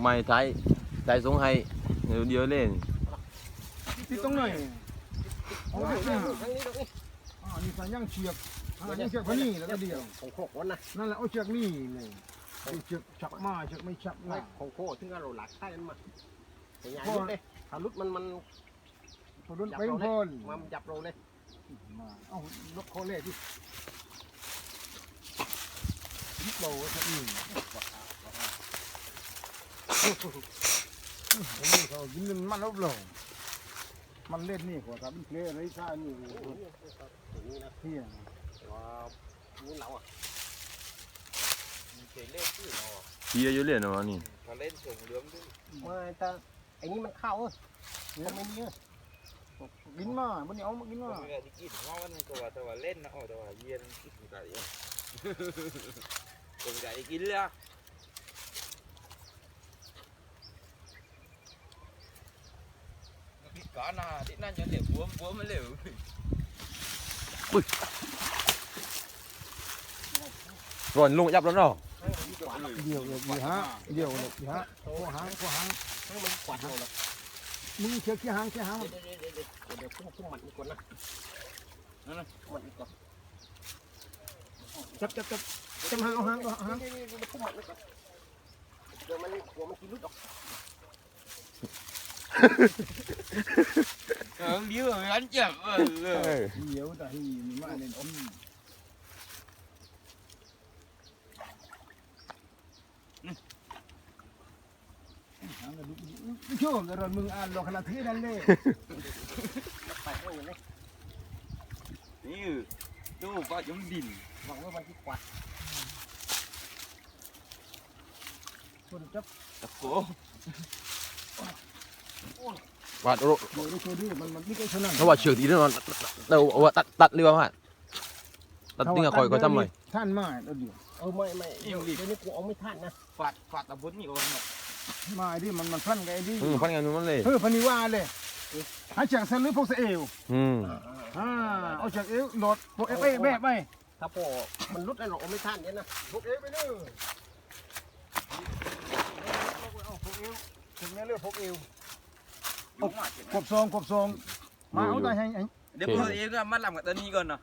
ไม่ไทยไทยส่งให้เดี๋ยวเดียวเล่นที่ตรงไหนเอาเอาไว้ไว้นี่ทั้งนี้ตรงนี้อ่านี่สายย่างเชือกอ่าย่างเชือกพะนี่แล้วก็เดียวของโคกวันนะนั่นแหละเอาเชือกนี่เลยเอาเชือกฉับมาเชือกไม่ฉับไม่มาของโคถึงเราหลักใช้มันมาแต่ยายลุดเลยถ้าลุดมันมันพอโดนไปพ่นมันจับเราเลยมาเอาลกโคเล่ที่ยิบเราสักหนึ่ง นี่เขากินมันลบลงมันเล่นนี่กว่าครับมันเพลอะไรซ่านี่นี่นะเที่ยงว่านี่เราอะเคยเล่นที่เราอะเทียอยู่เล่นเนาะนี่มาเล่นส่งเหลืองด้วยไม่แต่ไอ้นี่มันเข้าเออมันไม่มีเออกินมามันเอามากินผมมาก็จะกินว่ามันก็ว่าแต่ว่าเล่นนะอ๋อแต่ว่าเย็นกินไก่ผมไก่กินเลยพิการนะที่นั่นยังเหลวบวมบวมมันเหลวร้อนลงยั บแล้วเนาะเดี๋ยวเดี๋ยวฮะเดี๋ยวเดี๋ยวฮะโอ้หางโอ้หางให้มันกวาดเราแล้วมึงเชือกที่หางที่หางเดี๋ยวเดี๋ยวเดี๋ยวเดี๋ยวพุ่งพุ่งมันอีกคนนะนั่นนะมันอีกก่อนจับจับจับจับหางเอาหางเอาหางเดี๋ยวเดี๋ยวพุ่งมันอีกก่อนเดี๋ยวมันหัวมันกินลุดออก เออเลี้ยวงั้นเจ็บเออเดี๋ยวแต่ที่มีมาเล่นอมหางกระดูกไม่ชั่วกระมึงอ่านหลอกขนาดที่นั่นเลยไปให้อยู่เลยนี่ดูป้าจมดินหวังว่ามันที่กวาดคนจับตะโก วาดโรโดยตัวดื้อมันมันไม่ใช่ชนะเพราะว่าเชือกดีแน่นอนเราเอาว่าตัดตัดเรือว่าตัดติ้งอะคอยก็ทำไมท่านมาแล้วเดี๋ยวเออไม่ไม่เดี๋ยวเดี๋ยวนี้กูเอาไม่ทันนะฟาดฟาดตะบุญนี่โอ้ยมาดิมันมันพันไงดิอืมพันกันมันเลยเฮ้ยพันิวาเลยหาจากเส้นหรือพวกเสเอวอืมอ่าเอาจากเอวโหลดพวกเอฟเอแม่ไปถ้าพอมันลุดแล้วเราเอาไม่ทันเนี่ยนะพวกเอวไปเลยเอาพวกเอวถึงแม้เลือกพวกเอว กบซองกบซองมาเอาได้ให้ให้เดี๋ยวพอเองก็มาลำกับตอนนี้ก่อนเนาะ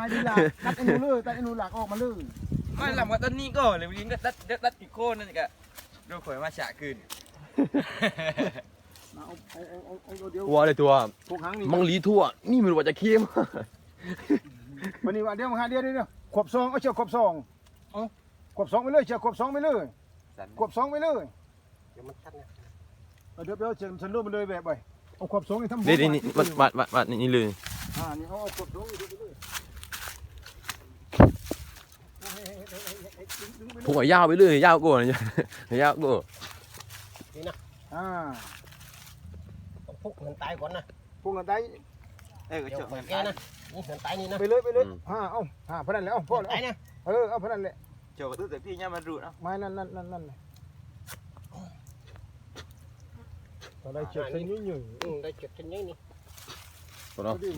มาดีละตัดไอ้หนูเลยตัดไอ้หนูหลักออกมาเลยมาลำกับตอนนี้ก่อนเลยวิ่งก็ตัดตัดอีกโคนนั่นก็ดูข่อยมาฉะคืนเอาเอาเอาเอาเอาเดี๋ยวตัวเลยตัวพวกหางนี่มังลีทั่ว นี่มันว่าจะเค็มวันนี้ว่าเดี๋ยวมาหาเดี๋ยวเดี๋ยวเดี๋ยวขวบซองเอาเชือกขวบซองเอาขวบซองไปเลยเชือกขวบซองไปเลยขวบซองไปเลยเดี๋ยวมันทันนะเอา เดี๋ยวเดี๋ยวเชิญฉันร่วมมาเลยแบบไปเอาขวบซองนี่ทำนี่นี่นี่วัดวัดวัดวัดนี่เลยอ่านี่เอาเอาขวบซองนี่ไปเลยผมว่ายาวไปเลยยาวกว่ายาวกว่าอ่าต้องพุกเงินตายก่อนนะพวกนั้นได้เออก็เดี๋ยวเจาะขอเงินแกนะนี่เงินตายนี่นะไปเลยไปเลยอ่าเอาอ่าพนันแล้วเอาพ่อเงินแล้วตายนะเออเอาพนันแหละเจาะตู้แต่พี่เนี่ยมันรู้นะไม้นั่นนั่นนั่นนั่น ตอนได้เชือกเส้นนี้อยู่อืมได้เจ็บเช่นนี้นี่ตัวเนาะนี่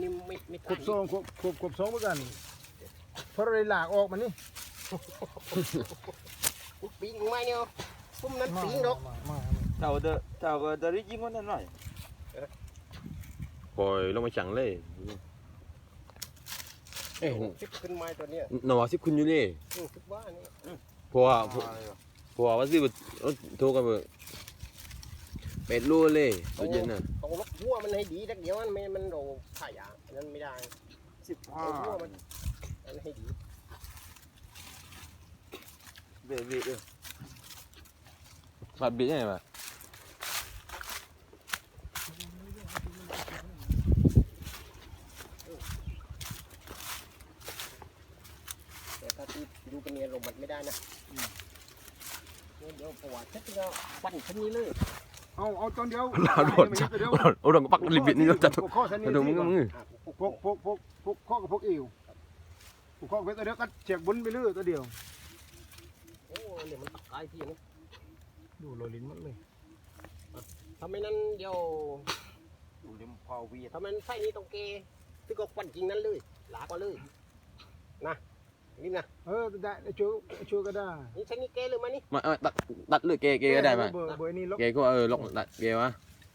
นี่ไม่ไม่ขวบซองขวบขวบขวบซองเหมือนกันเพราะเราได้หลากออกมานี่ปีงไม่เนี่ยพุ่มนั้นปีงดอกมามาเจ้าเดอเจ้าก็จะได้ยิงคนนั้นหน่อยปล่อยลงมาจังเลย เอ้ยชิบขึ้นไม้ตัวเนี้ยหนอสิคุณอยู่นี่อืมคิดว่านี่เพราะว่าเพราะว่าว่าสิโทรกันไป เป็ดรู้เลยตัวเย็นน่ะต้องลบหัวมันให้ดีสักเดียวมันไม่มันโดนขายานั้นไม่ได้สิบเอาห้าหัวมันอันให้ดีเบรเบรมาบิดยังไงมาแต่ถ้าที่ดูกันเนี่ยลงมันไม่ได้นะเดี๋ยวปวดเช็ดก็ฟันขึ้นนี้เลย เอาเอาตอนเดียวเราโดนจับโดนปักลิบิดนี่เราจะพวกข้อเส้นนี้โดนมึงมึงพวกพวกพวกพวกข้อกับพวกเอวพวกข้อไปตัวเดียวก็เชือกบุญไปเรื่อยตัวเดียวโอ้เนี่ยมันตักกายที่นี่ดูโรลินมันเลยทำไมนั้นเดี๋ยวอยู่ริมพอวีทำไมไส้นี้ต้องเกที่ก็ฟันจริงนั้นเลย หลากว่าเลยนะ นี่นะเออได้ช่วยช่วยก็ได้นี่ใช้นี่เกเลยมานี่มาเอาตัดตัดเลยเกเกก็ได้ไหมเบอร์เบอร์นี้ลบเกก็เออลอกตัดเกวะ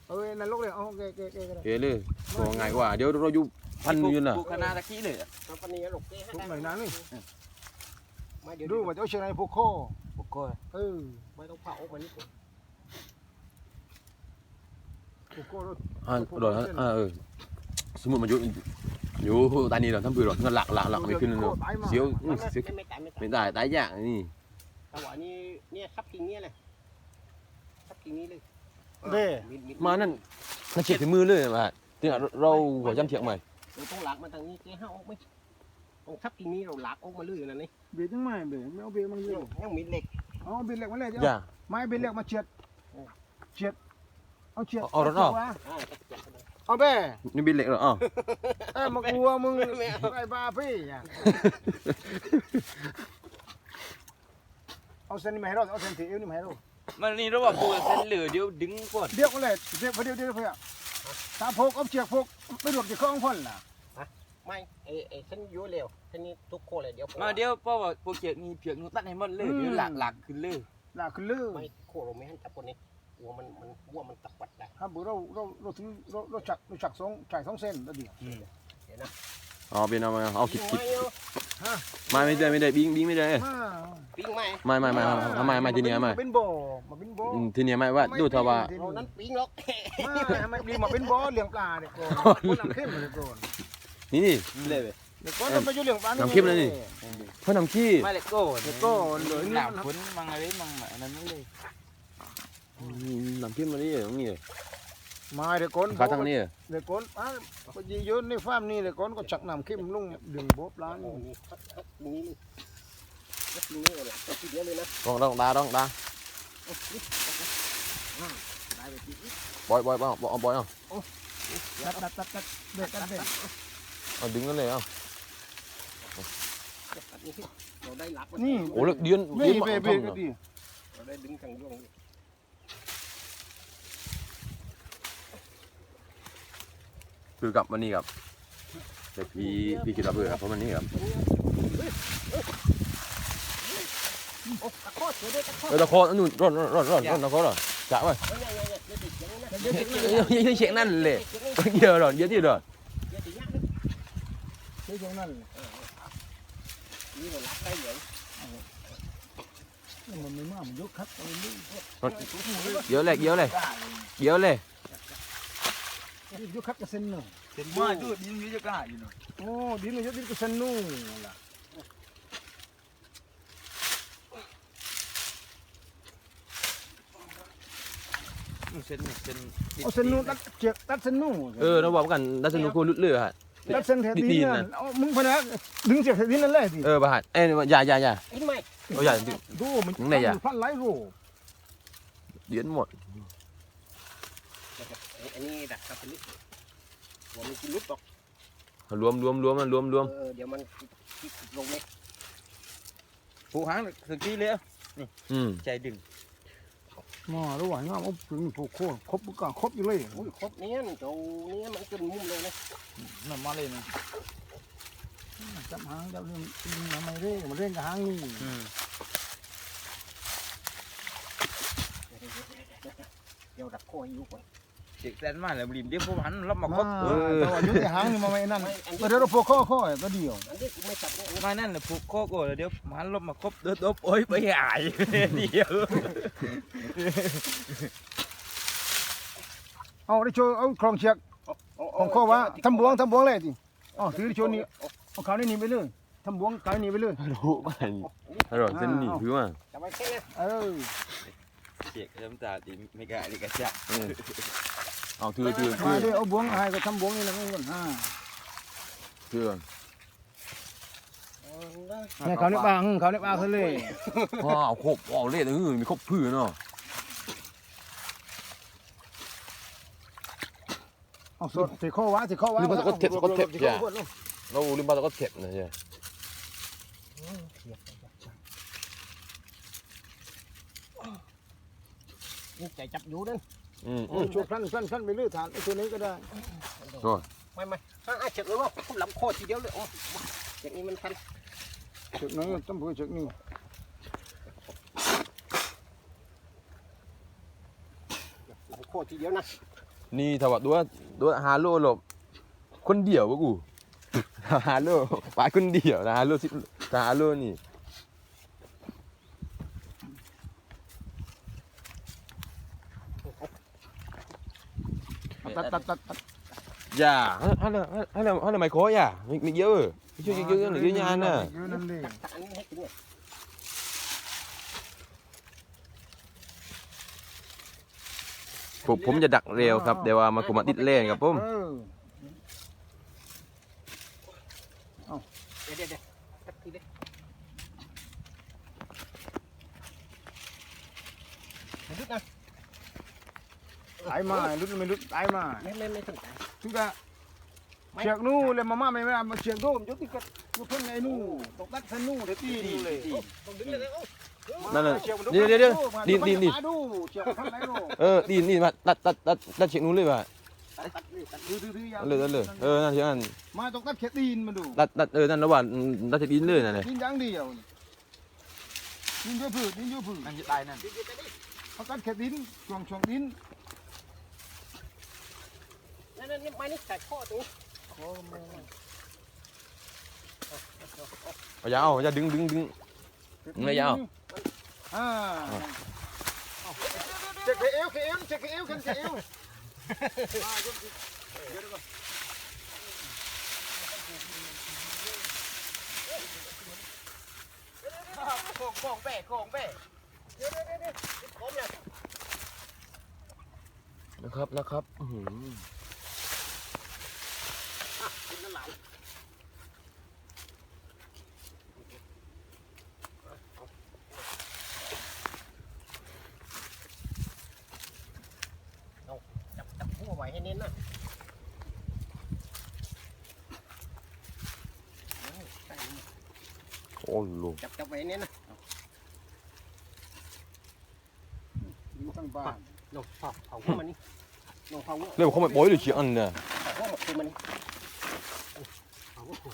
เออนั่นลบเลยเอาเกเกเกก็ได้เกเลยตัวง่ายกว่าเดี๋ยวเราอยู่พันอยู่น่ะปลูกคณะตะกี้เลยอะทำปนีหลกเกให้ทุกได้หน่อยนะนี่ไม่เดี๋ยวดูว่าเจ้าเชียงรายพวกโคปลูกโก้เออไม่ต้องเผามันนี่พวกโครถอ่าโดนอ่าเออสมมุติมันอยู่ อยู่ตานี้เราทำปืนหรอกมันหลักหลักหลักไม่ขึ้นเลยเนอะเสียวอื้อเสียวไม่ตายไม่ตายไม่ได้ตายยากนี่แต่ว่านี่เนี่ยทับกิ่งเนี่ยเลยทับกิ่งนี้เลยมานั่นน่าเฉียดถึงมือเลยมาที่เราหัวจำเถียงใหม่เราต้องหลักมาทางนี้เกห้าออกไหมตรงทับกิ่งนี้เราหลักออกมาเลยนะนี่เบียดยังไม่เบียดไม่เอาเบียดมันเยยังอะยังมีเหล็กเอาเบียดเหล็กมาเลยอย่าเจ้าไม้เบียดเหล็กมาเฉียดเฉียดเอาเฉียดเอารถออกอ่าจะจับมัน เอาแบ่นี่บินเหล็กเหรออ๋อเอ้ยมากลัวมึงไอ้บ้าพี่อะเอาเส้นนี้มาให้เราเอาเส้นที่เอวนี่มาให้เรามันนี่เราว่าปลูกเส้นเหลือเดี๋ยวดึงก่อนเดี๋ยวก็เลยเดี๋ยวเดี๋ยวเดี๋ยวเพื่อตามพกเอาเชือกพกไม่หลุดจากข้องพ่นล่ะไม่ไอ้ไอ้ฉันอยู่เร็วฉันนี่ทุกโคเลยเดี๋ยวมาเดี๋ยวเพราะว่าปลูกเกียกนี่เพียกนูตัดให้หมดเลยเดี๋ยวหลักหลักขึ้นเลยล่ะคือลือไม่โคเราไม่ให้จับคนนี้ วัวมันมันวัวมันตะปัดได้ครับเราเราเราถึงเราเราจักเราจักสองจ่ายสองเส้นแล้วเดียวเดี๋ยวนะอ๋อเป็นเอามาเอาคิดคิดไม่เอาไม่ไม่ได้ไม่ได้บิงบิงไม่ได้มาปิ้งไม่ไม่ไม่ไม่ไม่ไม่ไม่ทีเนี้ยไม่เป็นบ่อมาเป็นบ่ออืมทีเนี้ยไม่ว่าดูเถอะว่าเรานั้นปิ้งหรอกมาทำไมดีมาเป็นบ่อเลี้ยงปลาเด็กก่อนคนน้ำเข้มเลยก่อนนี่นี่เลยเด็กก่อนเราไปอยู่เลี้ยงปลาน้ำเข้มเลยนี่เพื่อนทำขี้ไม่เลยโก้เด็กก่อนเลยหนี่ลักผลมังอะไรมังอันนั้นเลย น้ำขี้มาดิตรงนี้มาเด็กก่อนขาทางนี้เด็กก่อนอะไปยืนในฟาร์มนี่เด็กก่อนก็จักน้ำเข้มลงดึงบ่อปลาโอ้นี่นี่นี่เลยนี่เลยปิ้งนี่เลยนะต้องต้องตาต้องตาได้ไปปิ้งบอยบอยบอยบอยบอยเอาตัดตัดตัดตัดเด็กตัดเด็กเอาดึงกันเลยเอาเราได้หลักนี่โอ้เลิกเดือนเบ้เดือนมาเบ้ทเบ้ก็ำดีเราได้ดึงทางย่วง คือกับวันนี้ครับแต่พี่พี่คิดว่าเบื่อครับเพราะมันนี่ครับโอ้ตะโคตรเดี๋ยวตะโคตรเออตะโคนู่นร้อนร้อนร้อนร้อนร้อนตะโคอนเหรอจ่าไว้ยเนี่ยเซียเดี๋ยวติดเสียงนะยังยังเสียงนั่นเลยเยอะหรอเยอะที่หรอเดี๋ยวติดยากนี่ตรงนั้นนี่เราลักได้เหรอมันไม่มามันยกคัดเอานี่เยอะเลยเยอะเลยเยอะเลย ยกคัดกับเส้นหนึ่งเป็นมาดูดินวิจการอยู่เนาะโอ้ดินมันยกดินกับเส้นนู่นล่ะเส้นเส้นเอาเส้นนู่นตัดเชือกตัดเส้นนู่นเออเราบอกกันดัชนุกูลุดเลือฮะตัดเส้นแถวดินนั่นเอามึงพนักดึงเชือกแถวดินนั่นแหละดิเออประหัดเอ้ยอย่าอย่าอย่าไอ้ไม่เอาอย่าดูมันมึงไหนอะพันหลายโลเดือนหมด อันนี้ดักกับเป็นลิหัวมันกินลุกหรอกรวมรวมรวมมันรวมรวมเออเดี๋ยวมันคิดลงเล็กปลูกหางสักทีเลยอืมใจดึงมาระหว่างงามเอาถึงผูกโค่ครบปุ๊กครบอยู่เลยอุ้ยครบเนี้ยโจเนี้ยมันจนมุมเลยนะน้ำมาเลยนะจับหางจับเรื่องทำไมเร่มันเร่งกับหางนี่เดี๋ยวดักโคให้อยู่ก่อน เด็กแสนมาแล้วริมเดี๋ยวพวกมันรับมาครบแต่ว่าอยู่ในหางนี่มันไม่นั่นเดี๋ยวเราผูกข้อข้อตัวเดียวอันนี้กูไม่จับเนี่ยมานั่นแหละผูกคอก่อนเดี๋ยวมันรับมาครบเดี๋ยวโอ้ยไปหายเดียวเอาได้โชว์เอาคลองเชือกของข้อว่าทำบวงทำบวงเลยดิอ๋อถือโชว์นี่เอาเขานี่หนีไปเลยทำบวงเขาหนีไปเลยรู้มันอร่อยเส้นหมี่คือว่าจับไว้แค่นี้เออเสียกน้ำตาดิไม่กล้าดิกระจะ เออเอาถือถือถืมาอดิเอาบวงให้ก็ทำบวงนี่แหละมึงก่อนอ่าถือเนี่ยเขาเนี่ยบางเขาเนี่ยบางเขาเลยว้าวครบว้าวเล่เออมีครบพื้นเนาะเอาสดสิข้อวะสิข้อวะเราลืมปลาตะก็เข็บนะใช่นี่ใจจับอยู่นั่น อืมโอ้ช่วยพลันพลันพลันไปเรื่อยฐานไอ้ตัวนี้ก็ได้ไม่ไม่ถ้าไอ้เจ็บเลยว่าลำโคตรทีเดียวเลยโอ้อย่างนี้มันทันเชือกนี้ต้องพูดเชือกนี้หลังโคตรทีเดียวนะนี่ถ้าว่าตัวตัวฮาโลหลบคนเดียววะกูฮาโลปาคนเดียวนะฮาโลสิฮาโลนี่ ตัดตัดตัดตัดอย่าฮัลโหลฮัลโหลไม่ขออย่าม่ไม่เยอะม่ช่วยเยอะๆหน่อยเยอะๆน่ะเยอะนั่นเลยตักอันนี้ให้กินเนี่ยผมผมจะดักเร็วครับเดี๋ยวว่ามาคุมาติดเล่นครับผม เออเดี๋ยวเดี๋ยวเดี๋ยวตักทีเดียวไม่ลึกนะ ตายมาลุดไม่ลุดตายมาไม่ไม่ไม่ถึงใจทุกอะเชือกนู่เลยมาม่าไม่ไม่มาเชือกโดมยกที่ก็ยกเพิ่งไงนู่ตกตัดสนู่เดี๋ยวตีนี่เลยต้องดึงเลยโอ้นั่นน่ะเดี๋ยวเดี๋ยวเดี๋ยวดินดินดินมาดูเชือกข้างไหนนู่เออดีนี่มาตัดตัดตัดตัดเช็คนู้นเลยว่ะตัดตัดนี่ตัดดื้อดื้อดื้อเอาเลยเอาเลยเออนั่นเชียวนั่นมาตกตัดเชือกตีนมาดูตัดตัดเออนั่นระหว่างตัดเช็คดินเลยนั่นเลยดินยังเดียวดินเยอะผืดดินเยอะผืดนั่นจะได้นั่นดึงดึงดึงเขาตัดเชือกดินช่วงช่วงดิน นั่นนั่นนี่ไม้นี่ใส่ข้อตรงนี้เอาอย่าเอาอย่าดึงดึงดึงไม่ยาวอ่าเจ็กเอวเอวเจ็กเอวกันเจ็กเอวโค้งโค้งเป้โค้งเป้พร้อมเลยนะครับนะครับอื้อหือกิ นน้ำหลานเอาจับจับหัวไว้ให้เน้นนะใส่โอ้โหจับจับไว้ให้เน้นนะอยู่ตั้งบ้านลงเผาเผาหัวมันนี่ลงเผาหัวเรื่องเขาไม่ปล่อยเลยเชียอันเนี่ย เผาหัวหมดคือมันเผาหัว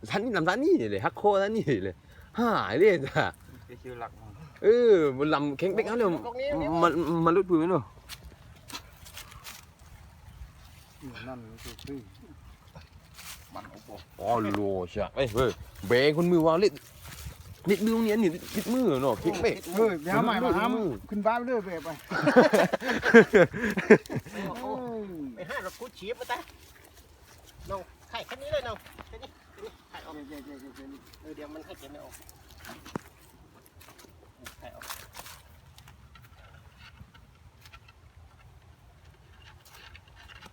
ยหลักโซ่นะพี่ถึงหางเราพูดเลยผมว่าถึงนี่วะขนาดทองขาวอย่างเลยฮ่านี่ถ้ากูว่าเป็นเล่นยิงเหรอเขาว่านี่ไม่ตาไม่ไม่สันนี่ถูกเออถูกว่าลำที่รื่นหายสันนี่ลำสันนี่เลยฮักโคสันนี่เลยหายเลยจ้ะไปคิวหลักมาเออมันลำแข็งเป๊กเขาเลยมันมันลุดปืนไหมเนาะนั่นคือมันโอ้โหอ๋อโลชะเอ้ยเว้ยเบงคนมือว่าเล่นนิดมือเนี่ยนี่นิดมือเนาะแข็งเป๊กเฮ้ยยาใหม่มาทำขึ้นบ้านเรื่อยไปไปห้าเราคูดชีพมาแต่น้องไข่แค่นี้เลยน้องแค่นี้ แค่นี้ไข่ออกเออเดี๋ยวมันให้เก็บไม่ออกไข่ออก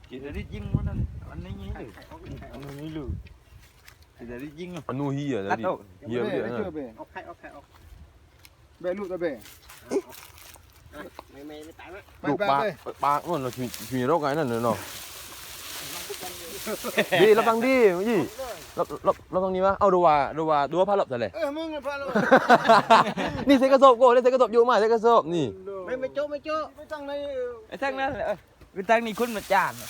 กินได้ยิงมันนั่นอันนี้นี่เลยอันนี้เลยกินได้ยิงอะอันนู้นเฮียนะดิเฮียเบ้เฮียเจอเบ้เอาไข่ออกไข่ออกเบ้ลูกตะเบ้ไม่ไม่ไม่ตายไหมลูกปลาปลาโน่นเราชีชีโรคไงนั่นเลยเนาะดีรับฟังดียี่ รับรับรับฟังนี้วะเอาดูว่าดูว่าดูว่าพาหลบแต่เลย เออมึงพาเรานี่เซกระสอบโก้เล่นเซกระสอบอยู่มาเซกระสอบนี่ ไม่ไม่โจ้ไม่โจ้ไม่ต้องใน ไอ้ทั้งนั้นแหละคือทั้งนี้คุณมาจาน